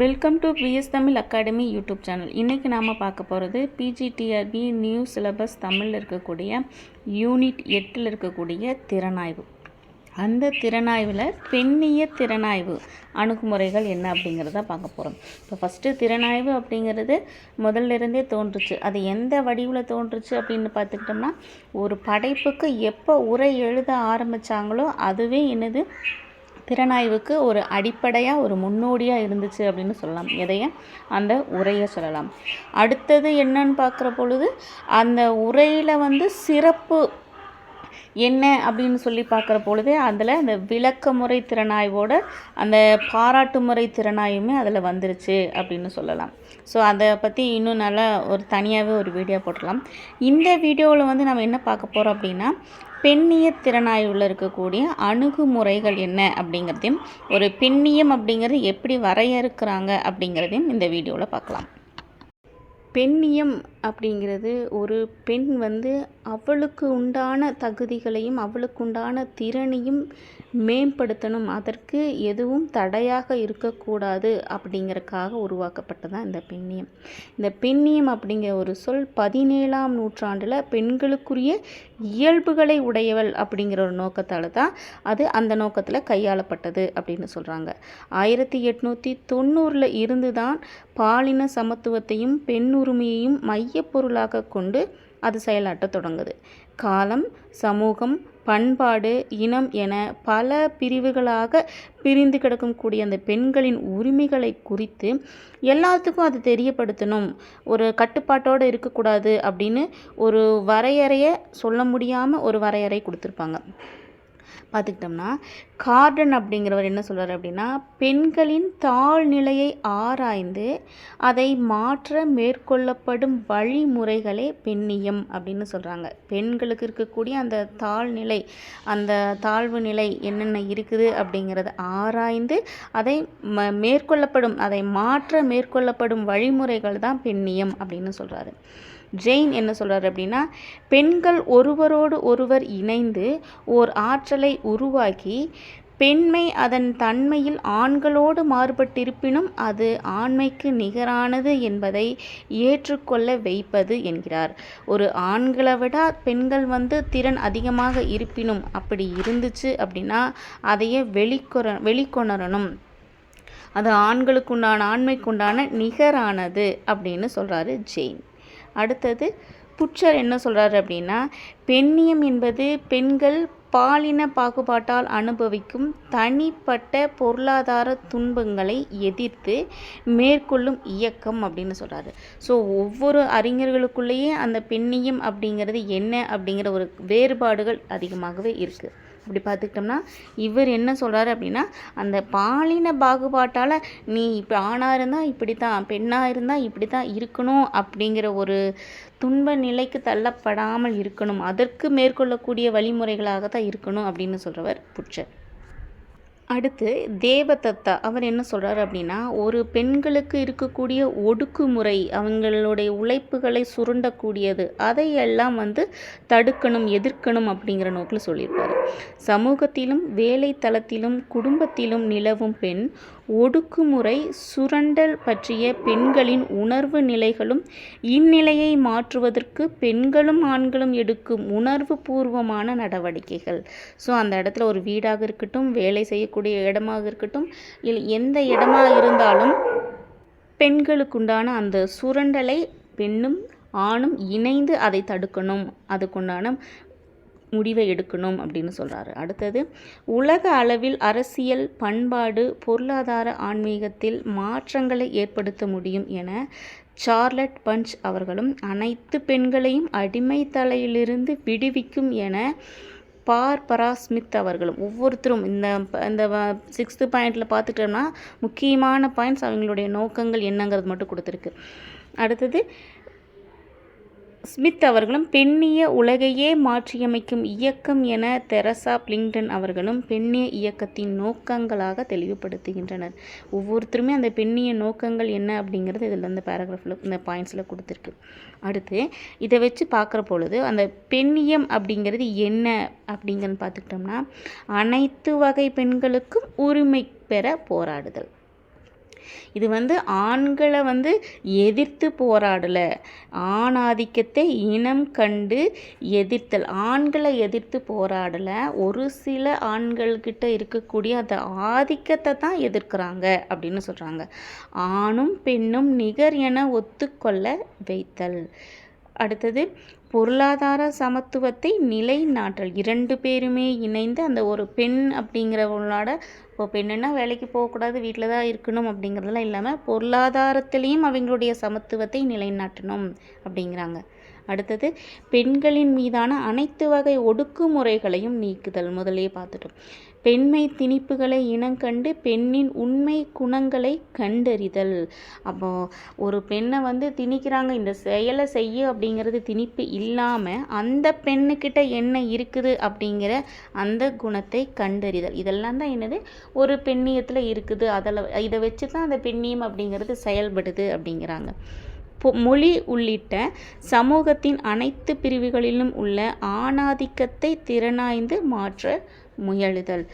Welcome to PS Tamil academy YouTube channel இன்றைக்கி நாம் பார்க்க போகிறது பிஜிடிஆர்பி நியூ சிலபஸ் தமிழில் இருக்கக்கூடிய யூனிட் எட்டில் இருக்கக்கூடிய திறனாய்வு. அந்த திறனாய்வில் பெண்ணிய திறனாய்வு அணுகுமுறைகள் என்ன அப்படிங்கிறத பார்க்க போகிறோம் இப்போ ஃபஸ்ட்டு திறனாய்வு அப்படிங்கிறது முதல்ல இருந்தே தோன்றுச்சு. அது எந்த வடிவில் தோன்றுச்சு அப்படின்னு பார்த்துக்கிட்டோம்னா ஒரு படைப்புக்கு எப்போ உரை எழுத ஆரம்பித்தாங்களோ அதுவே என்னது? திறனாய்வுக்கு ஒரு அடிப்படையாக ஒரு முன்னோடியாக இருந்துச்சு அப்படின்னு சொல்லலாம். எதைய அந்த உரையை சொல்லலாம். அடுத்தது என்னன்னு பார்க்குற பொழுது அந்த உரையில் வந்து சிறப்பு என்ன அப்படின்னு சொல்லி பார்க்குற பொழுது அதில் அந்த விளக்க முறை திறனாய்வோட அந்த பாராட்டு முறை திறனாய்வுமே அதில் வந்துருச்சு அப்படின்னு சொல்லலாம். ஸோ அதை பற்றி இன்னும் நல்லா ஒரு தனியாகவே ஒரு வீடியோ போட்டுடலாம். இந்த வீடியோவில் வந்து நம்ம என்ன பார்க்க போகிறோம் அப்படின்னா பெண்ணிய திறனாய்வில் இருக்கக்கூடிய அணுகுமுறைகள் என்ன அப்படிங்கிறதையும் ஒரு பெண்ணியம் அப்படிங்கிறது எப்படி வரையறுக்கிறாங்க அப்படிங்கிறதையும் இந்த வீடியோவில் பார்க்கலாம். பெண்ணியம் அப்படிங்கிறது ஒரு பெண் வந்து அவளுக்கு உண்டான தகுதிகளையும் அவளுக்கு உண்டான திறனையும் மேம்படுத்தணும். அதற்கு எதுவும் தடையாக இருக்கக்கூடாது அப்படிங்கிறக்காக உருவாக்கப்பட்டதான் இந்த பெண்ணியம். இந்த பெண்ணியம் அப்படிங்கிற ஒரு சொல் பதினேழாம் நூற்றாண்டில் பெண்களுக்குரிய இயல்புகளை உடையவள் அப்படிங்கிற ஒரு நோக்கத்தால் தான் அது அந்த நோக்கத்தில் கையாளப்பட்டது அப்படின்னு சொல்கிறாங்க ஆயிரத்தி எட்நூற்றி தொண்ணூறில் இருந்து தான் பாலின சமத்துவத்தையும் பெண் உரிமையையும் மையப்பொருளாக கொண்டு அது செயலாற்ற தொடங்குது. காலம் சமூகம் பண்பாடு இனம் என பல பிரிவுகளாக பிரிந்து கிடக்கும் கூடிய அந்த பெண்களின் உரிமைகளை குறித்து எல்லாத்துக்கும் அது தெரியப்படுத்தணும். ஒரு கட்டுப்பாட்டோடு இருக்கக்கூடாது அப்படின்னு ஒரு வரையறையை சொல்ல முடியாமல் ஒரு வரையறை கொடுத்துருப்பாங்க. பார்த்துக்கிட்டோம்னா கார்டன் அப்படிங்கிறவர் என்ன சொல்கிறார் அப்படின்னா பெண்களின் தாழ்நிலையை ஆராய்ந்து அதை மாற்ற மேற்கொள்ளப்படும் வழிமுறைகளே பெண்ணியம் அப்படின்னு சொல்கிறாங்க பெண்களுக்கு இருக்கக்கூடிய அந்த தாழ்நிலை அந்த தாழ்வு நிலை என்னென்ன இருக்குது அப்படிங்கிறத ஆராய்ந்து அதை ம மேற்கொள்ளப்படும் அதை மாற்ற மேற்கொள்ளப்படும் வழிமுறைகள் தான் பெண்ணியம் அப்படின்னு சொல்கிறாரு ஜெயின் என்ன சொல்கிறார் அப்படின்னா பெண்கள் ஒருவரோடு ஒருவர் இணைந்து ஓர் ஆற்றலை உருவாக்கி பெண்மை அதன் தன்மையில் ஆண்களோடு மாறுபட்டிருப்பினும் அது ஆண்மைக்கு நிகரானது என்பதை ஏற்றுக்கொள்ள வைப்பது என்கிறார். ஒரு ஆண்களை விட பெண்கள் வந்து திறன் அதிகமாக இருப்பினும் அப்படி இருந்துச்சு அப்படின்னா அதையே வெளிக்கொற வெளிக்கொணரணும். அது ஆண்களுக்குண்டான ஆண்மைக்குண்டான நிகரானது அப்படின்னு சொல்கிறாரு ஜெயின் அடுத்தது புட்சர் என்ன சொல்கிறாரு அப்படின்னா பெண்ணியம் என்பது பெண்கள் பாலின பாகுபாட்டால் அனுபவிக்கும் தனிப்பட்ட பொருளாதார துன்பங்களை எதிர்த்து மேற்கொள்ளும் இயக்கம் அப்படின்னு சொல்கிறாரு ஸோ ஒவ்வொரு அறிஞர்களுக்குள்ளேயே அந்த பெண்ணியம் அப்படிங்கிறது என்ன அப்படிங்கிற ஒரு வேறுபாடுகள் அதிகமாகவே இருக்குது அப்படி பார்த்துக்கிட்டோம்னா இவர் என்ன சொல்கிறாரு அப்படின்னா அந்த பாலின பாகுபாட்டால் நீ இப்போ ஆணாக இருந்தால் இப்படி தான் பெண்ணாக இருந்தால் இப்படி தான் இருக்கணும் அப்படிங்கிற ஒரு துன்ப நிலைக்கு தள்ளப்படாமல் இருக்கணும். அதற்கு மேற்கொள்ளக்கூடிய வழிமுறைகளாக தான் இருக்கணும் அப்படின்னு சொல்கிறவர் புட்சர். அடுத்து தேவதத்தா. அவர் என்ன சொல்கிறார் அப்படின்னா ஒரு பெண்களுக்கு இருக்கக்கூடிய ஒடுக்குமுறை அவங்களுடைய உழைப்புகளை சுருண்டக்கூடியது அதையெல்லாம் வந்து தடுக்கணும் எதிர்க்கணும் அப்படிங்கிற நோக்கில் சொல்லியிருப்பார். சமூகத்திலும் வேலை தளத்திலும் குடும்பத்திலும் நிலவும் பெண் ஒடுக்குமுறை சுரண்டல் பற்றிய பெண்களின் உணர்வு நிலைகளும் இந்நிலையை மாற்றுவதற்கு பெண்களும் ஆண்களும் எடுக்கும் உணர்வு பூர்வமான நடவடிக்கைகள். ஸோ அந்த இடத்துல ஒரு வீடாக இருக்கட்டும் வேலை செய்யக்கூடிய இடமாக இருக்கட்டும் இல்லை எந்த இடமாக இருந்தாலும் பெண்களுக்குண்டான அந்த சுரண்டலை பெண்ணும் ஆணும் இணைந்து அதை தடுக்கணும். அதுக்குண்டான முடிவை எடுக்கணும் அப்படின்னு சொல்கிறாரு அடுத்தது உலக அளவில் அரசியல் பண்பாடு பொருளாதார ஆன்மீகத்தில் மாற்றங்களை ஏற்படுத்த முடியும் என சார்லட் பஞ்ச் அவர்களும் அனைத்து பெண்களையும் அடிமை தலையிலிருந்து விடுவிக்கும் என பார்பரா ஸ்மித் அவர்களும் ஒவ்வொருத்தரும் இந்த இந்த சிக்ஸ்த்து பாயிண்டில் பார்த்துட்டோம்னா முக்கியமான பாயிண்ட்ஸ் அவங்களுடைய நோக்கங்கள் என்னங்கிறது மட்டும் கொடுத்துருக்கு. அடுத்தது ஸ்மித் அவர்களும் பெண்ணிய உலகையே மாற்றியமைக்கும் இயக்கம் என தெரசா பிளிங்டன் அவர்களும் பெண்ணிய இயக்கத்தின் நோக்கங்களாக தெளிவுபடுத்துகின்றனர். ஒவ்வொருத்தருமே அந்த பெண்ணிய நோக்கங்கள் என்ன அப்படிங்கிறது இதில் இந்த பேராகிராஃபில் இந்த பாயிண்ட்ஸில் கொடுத்துருக்கு. அடுத்து இதை வச்சு பார்க்குற பொழுது அந்த பெண்ணியம் அப்படிங்கிறது என்ன அப்படிங்கிறது பார்த்துக்கிட்டோம்னா அனைத்து வகை பெண்களுக்கும் உரிமை பெற போராடுதல். இது வந்து ஆண்களை வந்து எதிர்த்து போராடலை. ஆணாதிக்கத்தை இனம் கண்டு எதிர்த்தல். ஆண்களை எதிர்த்து போராடலை. ஒரு சில ஆண்கள்கிட்ட இருக்கக்கூடிய அந்த ஆதிக்கத்தை தான் எதிர்க்கிறாங்க அப்படின்னு சொல்கிறாங்க ஆணும் பெண்ணும் நிகர் என ஒத்துக்கொள்ள வைத்தல். அடுத்தது பொருளாதார சமத்துவத்தை நிலைநாட்டல். இரண்டு பேருமே இணைந்து அந்த ஒரு பெண் அப்படிங்கிறவங்களோட இப்போ பெண்ணுன்னா வேலைக்கு போகக்கூடாது வீட்டில் தான் இருக்கணும் அப்படிங்கிறதெல்லாம் இல்லாமல் பொருளாதாரத்திலையும் அவங்களுடைய சமத்துவத்தை நிலைநாட்டணும் அப்படிங்கிறாங்க. அடுத்தது பெண்களின் மீதான அனைத்து வகை ஒடுக்குமுறைகளையும் நீக்குதல். முதலே பார்த்துட்டோம். பெண்மை திணிப்புகளை இனங்கண்டு பெண்ணின் உண்மை குணங்களை கண்டறிதல். அப்போ ஒரு பெண்ணை வந்து திணிக்கிறாங்க இந்த செயலை செய்ய அப்படிங்கிறது திணிப்பு இல்லாமல் அந்த பெண்ணுக்கிட்ட என்ன இருக்குது அப்படிங்கிற அந்த குணத்தை கண்டறிதல். இதெல்லாம் தான் என்னது? ஒரு பெண்ணியத்தில் இருக்குது. அதில் இதை வச்சு தான் அந்த பெண்ணியம் அப்படிங்கிறது செயல்படுது அப்படிங்கிறாங்க. மொழி உள்ளிட்ட சமூகத்தின் அனைத்து பிரிவுகளிலும் உள்ள ஆணாதிக்கத்தை திறனாய்ந்து மாற்ற முயலுதல்.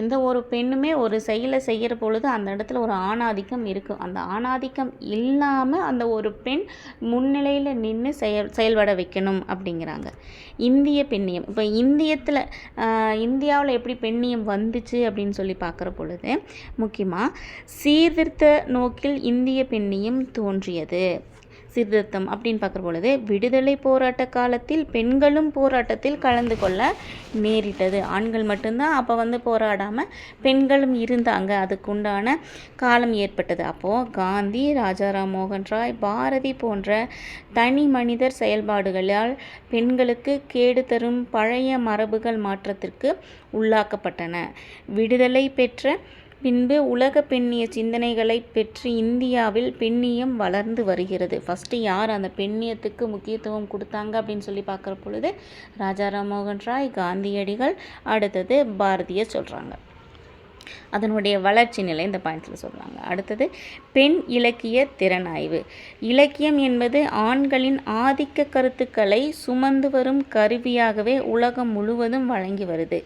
எந்த ஒரு பெண்ணுமே ஒரு செயலை செய்கிற பொழுது அந்த இடத்துல ஒரு ஆணாதிக்கம் இருக்கும் அந்த ஆணாதிக்கம் இல்லாமல் அந்த ஒரு பெண் முன்னிலையில் நின்று செயல் செயல்பட வைக்கணும் அப்படிங்கிறாங்க. இந்திய பெண்ணியம். இப்போ இந்தியத்தில் இந்தியாவில் எப்படி பெண்ணியம் வந்துச்சு அப்படின்னு சொல்லி பார்க்குற பொழுது முக்கியமாக சீர்திருத்த நோக்கில் இந்திய பெண்ணியம் தோன்றியது. சீர்திருத்தம் அப்படின்னு பார்க்குற பொழுது விடுதலை போராட்ட காலத்தில் பெண்களும் போராட்டத்தில் கலந்து கொள்ள நேரிட்டது. ஆண்கள் மட்டும்தான் அப்போ வந்து போராடாமல் பெண்களும் இருந்தாங்க. அதுக்குண்டான காலம் ஏற்பட்டது. அப்போது காந்தி ராஜாராம் மோகன் ராய் பாரதி போன்ற தனி மனிதர் செயல்பாடுகளால் பெண்களுக்கு கேடு தரும் பழைய மரபுகள் மாற்றத்திற்கு உள்ளாக்கப்பட்டன. விடுதலை பெற்ற பின்பு உலக பெண்ணிய சிந்தனைகளை பெற்று இந்தியாவில் பெண்ணியம் வளர்ந்து வருகிறது. ஃபஸ்ட்டு யார் அந்த பெண்ணியத்துக்கு முக்கியத்துவம் கொடுத்தாங்க அப்படின்னு சொல்லி பார்க்குற பொழுது ராஜாராம் மோகன் ராய் காந்தியடிகள் அடுத்தது பாரதியை சொல்கிறாங்க அதனுடைய வளர்ச்சி நிலை இந்த பாயிண்ட்ஸில் சொல்கிறாங்க அடுத்தது பெண் இலக்கிய திறனாய்வு. இலக்கியம் என்பது ஆண்களின் ஆதிக்க கருத்துக்களை சுமந்து வரும் கருவியாகவே உலகம் முழுவதும் வழங்கி வருது.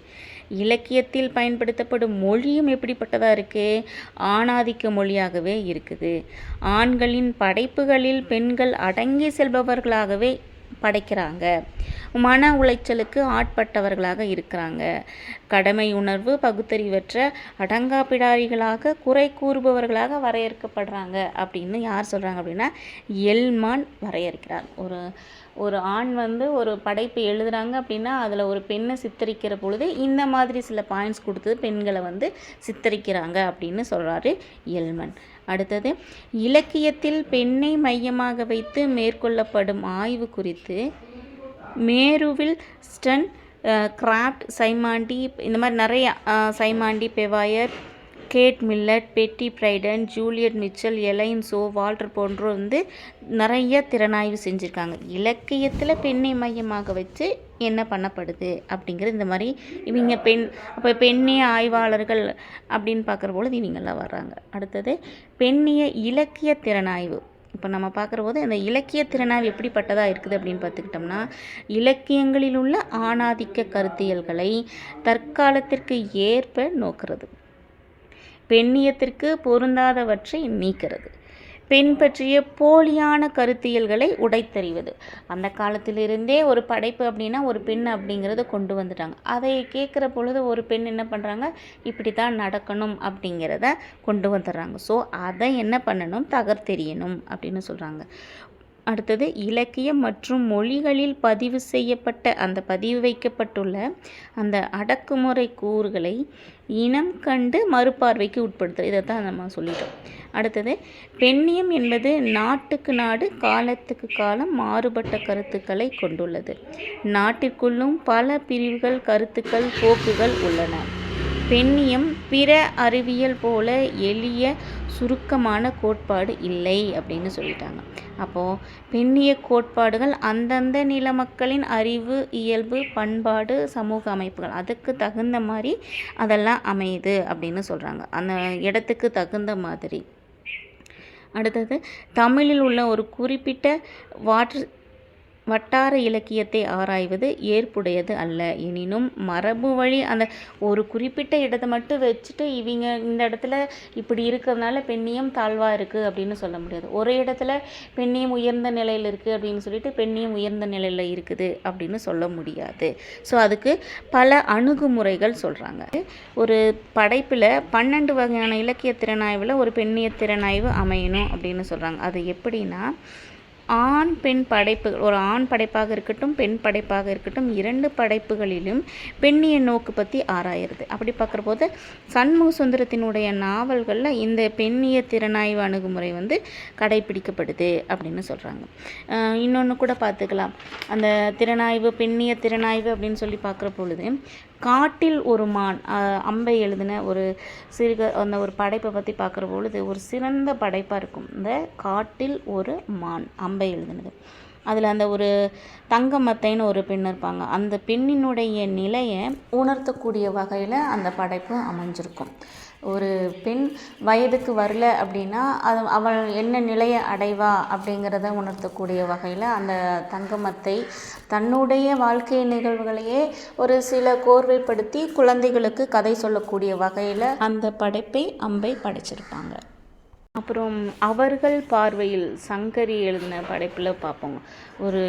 இலக்கியத்தில் பயன்படுத்தப்படும் மொழியும் எப்படிப்பட்டதாக இருக்குது ஆணாதிக்க மொழியாகவே இருக்குது. ஆண்களின் படைப்புகளில் பெண்கள் அடங்கி செல்பவர்களாகவே படைக்கிறாங்க. மன உளைச்சலுக்கு ஆட்பட்டவர்களாக இருக்கிறாங்க. கடமை உணர்வு பகுத்தறிவற்ற அடங்கா பிடாரிகளாக குறை கூறுபவர்களாக வரையறுக்கப்படுறாங்க அப்படின்னு யார் சொல்கிறாங்க அப்படின்னா எல்மான் வரையறுக்கிறார். ஒரு ஒரு ஆண் வந்து ஒரு படைப்பு எழுதுகிறாங்க அப்படின்னா அதில் ஒரு பெண்ணை சித்தரிக்கிற பொழுது இந்த மாதிரி சில பாயிண்ட்ஸ் கொடுத்து பெண்களை வந்து சித்தரிக்கிறாங்க அப்படின்னு சொல்கிறாரு எல்மன் அடுத்தது இலக்கியத்தில் பெண்ணை மையமாக வைத்து மேற்கொள்ளப்படும் ஆய்வு குறித்து மேருவில் ஸ்டன் கிராஃப்ட் சைமாண்டி இந்த மாதிரி நிறைய Simone de Beauvoir Kate Millett Betty Friedan Juliet Mitchell Elaine Showalter போன்றோர் வந்து நிறைய திறனாய்வு செஞ்சுருக்காங்க. இலக்கியத்தில் பெண்ணை மையமாக வச்சு என்ன பண்ணப்படுது அப்படிங்கிறது இந்த மாதிரி இவங்க பெண் அப்போ பெண்ணிய ஆய்வாளர்கள் அப்படின்னு பார்க்குற பொழுது இவங்கெல்லாம் வர்றாங்க. அடுத்தது பெண்ணிய இலக்கிய திறனாய்வு. இப்போ நம்ம பார்க்குற போது இந்த இலக்கிய திறனாய்வு எப்படிப்பட்டதாக இருக்குது அப்படின்னு பார்த்துக்கிட்டோம்னா இலக்கியங்களில் உள்ள ஆணாதிக்க கருத்தியல்களை தற்காலத்திற்கு ஏற்ப நோக்கிறது. பெண்ணியத்திற்கு பொருந்தாதவற்றை நீக்கிறது. பெண் பற்றிய போலியான கருத்தியல்களை உடைத்தறிவது. அந்த காலத்திலிருந்தே ஒரு படைப்பு அப்படின்னா ஒரு பெண் அப்படிங்கிறத கொண்டு வந்துட்டாங்க. அதை கேட்குற பொழுது ஒரு பெண் என்ன பண்ணுறாங்க இப்படி தான் நடக்கணும் அப்படிங்கிறத கொண்டு வந்துடுறாங்க. ஸோ அதை என்ன பண்ணணும்? தகர்த்தெறியணும் அப்படின்னு சொல்கிறாங்க அடுத்தது இலக்கியம் மற்றும் மொழிகளில் பதிவு செய்யப்பட்ட அந்த பதிவு வைக்கப்பட்டுள்ள அந்த அடக்குமுறை கூறுகளை இனம் கண்டு மறுபார்வைக்கு உட்படுத்துறது இதை தான் நம்ம சொல்லிட்டோம். அடுத்தது பெண்ணியம் என்பது நாட்டுக்கு நாடு காலத்துக்கு காலம் மாறுபட்ட கருத்துக்களை கொண்டுள்ளது. நாட்டிற்குள்ளும் பல பிரிவுகள் கருத்துக்கள் போக்குகள் உள்ளன. பெண்ணியம் பிற அறிவியல் போல எளிய சுருக்கமான கோட்பாடு இல்லை அப்படின்னு சொல்லிட்டாங்க. அப்போது பெண்ணிய கோட்பாடுகள் அந்தந்த நில மக்களின் அறிவு இயல்பு பண்பாடு சமூக அமைப்புகள் அதுக்கு தகுந்த மாதிரி அதெல்லாம் அமையுது அப்படின்னு சொல்கிறாங்க அந்த இடத்துக்கு தகுந்த மாதிரி. அடுத்தது தமிழில் உள்ள ஒரு குறிப்பிட்ட வாற்று வட்டார இலக்கியத்தை ஆராய்வது ஏற்புடையது அல்ல. எனினும் மரபு வழி அந்த ஒரு குறிப்பிட்ட இடத்தை மட்டும் வச்சுட்டு இவங்க இந்த இடத்துல இப்படி இருக்கிறதுனால பெண்ணியம் தாழ்வாக இருக்குது அப்படின்னு சொல்ல முடியாது. ஒரு இடத்துல பெண்ணியம் உயர்ந்த நிலையில் இருக்குது அப்படின்னு சொல்லிட்டு பெண்ணியம் உயர்ந்த நிலையில் இருக்குது அப்படின்னு சொல்ல முடியாது. ஸோ அதுக்கு பல அணுகுமுறைகள் சொல்கிறாங்க ஒரு படைப்பில் பன்னெண்டு வகையான இலக்கிய திறனாய்வில் ஒரு பெண்ணிய திறனாய்வு அமையணும் அப்படின்னு சொல்கிறாங்க அது எப்படின்னா ஆண் பெண் படைப்புகள் ஒரு ஆண் படைப்பாக இருக்கட்டும் பெண் படைப்பாக இருக்கட்டும் இரண்டு படைப்புகளிலும் பெண்ணிய நோக்கு பற்றி ஆராயிறது. அப்படி பார்க்குற போது சண்முக சுந்தரத்தினுடைய நாவல்களில் இந்த பெண்ணிய திறனாய்வு அணுகுமுறை வந்து கடைபிடிக்கப்படுது அப்படின்னு சொல்கிறாங்க இன்னொன்று கூட பார்த்துக்கலாம் அந்த திறனாய்வு பெண்ணிய திறனாய்வு அப்படின்னு சொல்லி பார்க்குற பொழுது காட்டில் ஒரு மான் அம்பை எழுதின ஒரு சிறுக அந்த ஒரு படைப்பை பற்றி பார்க்குற பொழுது ஒரு சிறந்த படைப்பாக இருக்கும். இந்த காட்டில் ஒரு மான் அம்பை எழுதினது. அதில் அந்த ஒரு தங்கமத்தைன்னு ஒரு பெண் இருப்பாங்க. அந்த பெண்ணினுடைய நிலையை உணர்த்தக்கூடிய வகையில் அந்த படைப்பு அமைஞ்சிருக்கும். ஒரு பெண் வயதுக்கு வரல அப்படின்னா அது அவள் என்ன நிலையை அடைவா அப்படிங்கிறத உணர்த்தக்கூடிய வகையில் அந்த தங்கமத்தை தன்னுடைய வாழ்க்கை நிகழ்வுகளையே ஒரு சில கோர்வைப்படுத்தி குழந்தைகளுக்கு கதை சொல்லக்கூடிய வகையில் அந்த படைப்பை அம்பை படைச்சிருப்பாங்க. அப்புறம் அவர்கள் பார்வையில் சங்கரி எழுதின படைப்பில் பார்ப்போங்க ஒரு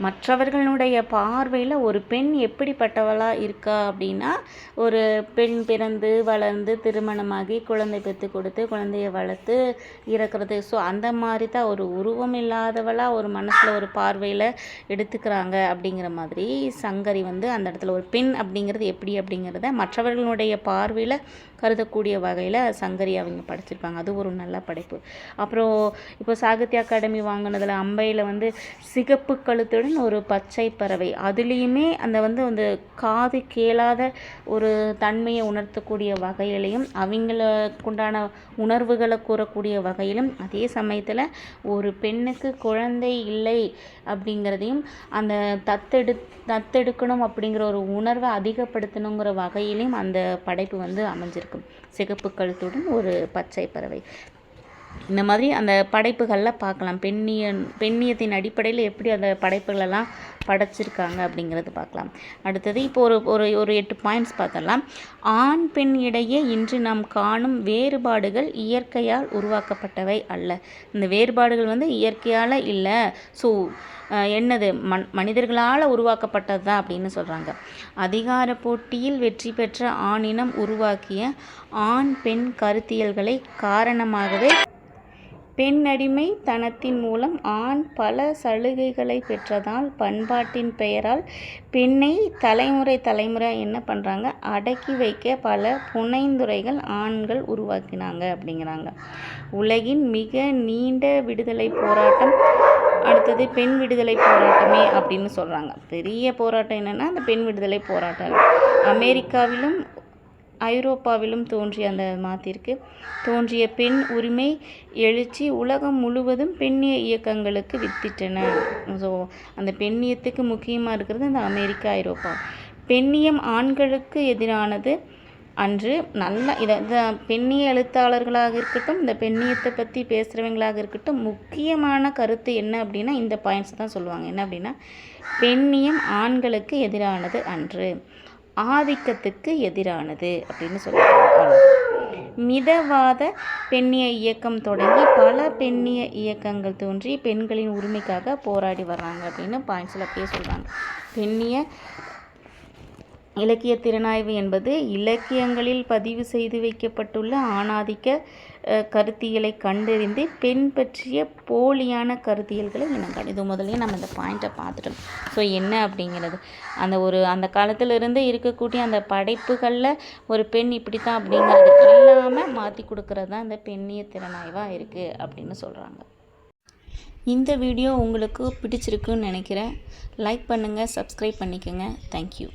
மற்றவர்களுடைய பார்வையில் ஒரு பெண் எப்படிப்பட்டவளாக இருக்கா அப்படின்னா ஒரு பெண் பிறந்து வளர்ந்து திருமணமாகி குழந்தை பெற்று கொடுத்து குழந்தைய வளர்த்து இறக்குறது. ஸோ அந்த மாதிரி தான் ஒரு உருவம் இல்லாதவளாக ஒரு மனசில் ஒரு பார்வையில் எடுத்துக்கிறாங்க அப்படிங்கிற மாதிரி சங்கரி வந்து அந்த இடத்துல ஒரு பெண் அப்படிங்கிறது எப்படி அப்படிங்கிறத மற்றவர்களுடைய பார்வையில் கருதக்கூடிய வகையில் சங்கரி அவங்க படைச்சிருப்பாங்க. அது ஒரு நல்ல படைப்பு. அப்புறம் இப்போ சாகித்ய அகாடமி வாங்கினதில் அம்பையில் வந்து சிகப்பு கழுத்துடன் ஒரு பச்சை பறவை. அதுலேயுமே அந்த வந்து அந்த காது கேளாத ஒரு தன்மையை உணர்த்தக்கூடிய வகையிலையும் அவங்களுக்குண்டான உணர்வுகளை கூறக்கூடிய வகையிலும் அதே சமயத்தில் ஒரு பெண்ணுக்கு குழந்தை இல்லை அப்படிங்கிறதையும் அந்த தத்தெடு தத்தெடுக்கணும் அப்படிங்கிற ஒரு உணர்வை அதிகப்படுத்தணுங்கிற வகையிலையும் அந்த படைப்பு வந்து அமைஞ்சிருக்கு. இருக்கும். சிகப்பு கழுத்துடன் ஒரு பச்சை பறவை. இந்த மாதிரி அந்த படைப்புகளில் பார்க்கலாம். பெண்ணிய பெண்ணியத்தின் அடிப்படையில் எப்படி அந்த படைப்புகளெல்லாம் படைச்சிருக்காங்க அப்படிங்கிறது பார்க்கலாம். அடுத்தது இப்போ ஒரு ஒரு ஒரு எட்டு பாயிண்ட்ஸ் பார்த்தலாம் ஆண் பெண் இடையே இன்று நாம் காணும் வேறுபாடுகள் இயற்கையால் உருவாக்கப்பட்டவை அல்ல. இந்த வேறுபாடுகள் வந்து இயற்கையால் இல்லை. ஸோ என்னது? மன் மனிதர்களால் உருவாக்கப்பட்டது தான் அப்படின்னு சொல்கிறாங்க அதிகார போட்டியில் வெற்றி பெற்ற ஆணினம் உருவாக்கிய ஆண் பெண் கருத்தியல்களை காரணமாகவே பெண்ணடிமை தனத்தின் மூலம் ஆண் பல சலுகைகளை பெற்றதால் பண்பாட்டின் பெயரால் பெண்ணை தலைமுறை தலைமுறை என்ன பண்ணுறாங்க அடக்கி வைக்க பல புனைந்துரைகள் ஆண்கள் உருவாக்கினாங்க அப்படிங்கிறாங்க. உலகின் மிக நீண்ட விடுதலை போராட்டம் அடுத்தது பெண் விடுதலை போராட்டமே அப்படின்னு சொல்கிறாங்க பெரிய போராட்டம் என்னென்னா அந்த பெண் விடுதலை போராட்டம். அமெரிக்காவிலும் ஐரோப்பாவிலும் தோன்றிய அந்த மாத்திற்கு தோன்றிய பெண் உரிமை எழுச்சி உலகம் முழுவதும் பெண்ணிய இயக்கங்களுக்கு வித்திட்டன. ஸோ அந்த பெண்ணியத்துக்கு முக்கியமாக இருக்கிறது அந்த அமெரிக்கா ஐரோப்பா. பெண்ணியம் ஆண்களுக்கு எதிரானது அன்று நல்ல இதை இந்த பெண்ணிய எழுத்தாளர்களாக இருக்கட்டும் இந்த பெண்ணியத்தை பற்றி பேசுகிறவங்களாக இருக்கட்டும் முக்கியமான கருத்து என்ன அப்படின்னா இந்த பாயிண்ட்ஸ் தான் சொல்லுவாங்க. என்ன அப்படின்னா பெண்ணியம் ஆண்களுக்கு எதிரானது அன்று ஆதிக்கத்துக்கு எதிரானது அப்படின்னு சொல்லுவாங்க. மிதவாத பெண்ணிய இயக்கம் தொடங்கி பல பெண்ணிய இயக்கங்கள் தோன்றி பெண்களின் உரிமைக்காக போராடி வர்றாங்க அப்படின்னு பாயிண்ட்ஸில் அப்படியே சொல்கிறாங்க பெண்ணிய இலக்கிய திறனாய்வு என்பது இலக்கியங்களில் பதிவு செய்து வைக்கப்பட்டுள்ள ஆணாதிக்க கருத்தியலை கண்டறிந்து பெண் பற்றிய போலியான கருத்தியல்களை இனங்கள் இது முதலே நம்ம இந்த பாயிண்ட்டை பார்த்துட்டோம். ஸோ என்ன அப்படிங்கிறது? அந்த ஒரு அந்த காலத்திலிருந்து இருக்கக்கூடிய அந்த படைப்புகளில் ஒரு பெண் இப்படி தான் அப்படிங்கிறது இல்லாமல் மாற்றி கொடுக்கறது தான் இந்த பெண்ணிய திறனாய்வாக இருக்குது அப்படின்னு சொல்கிறாங்க இந்த வீடியோ உங்களுக்கு பிடிச்சிருக்குன்னு நினைக்கிறேன். லைக் பண்ணுங்கள் சப்ஸ்கிரைப் பண்ணிக்கோங்க. தேங்க்யூ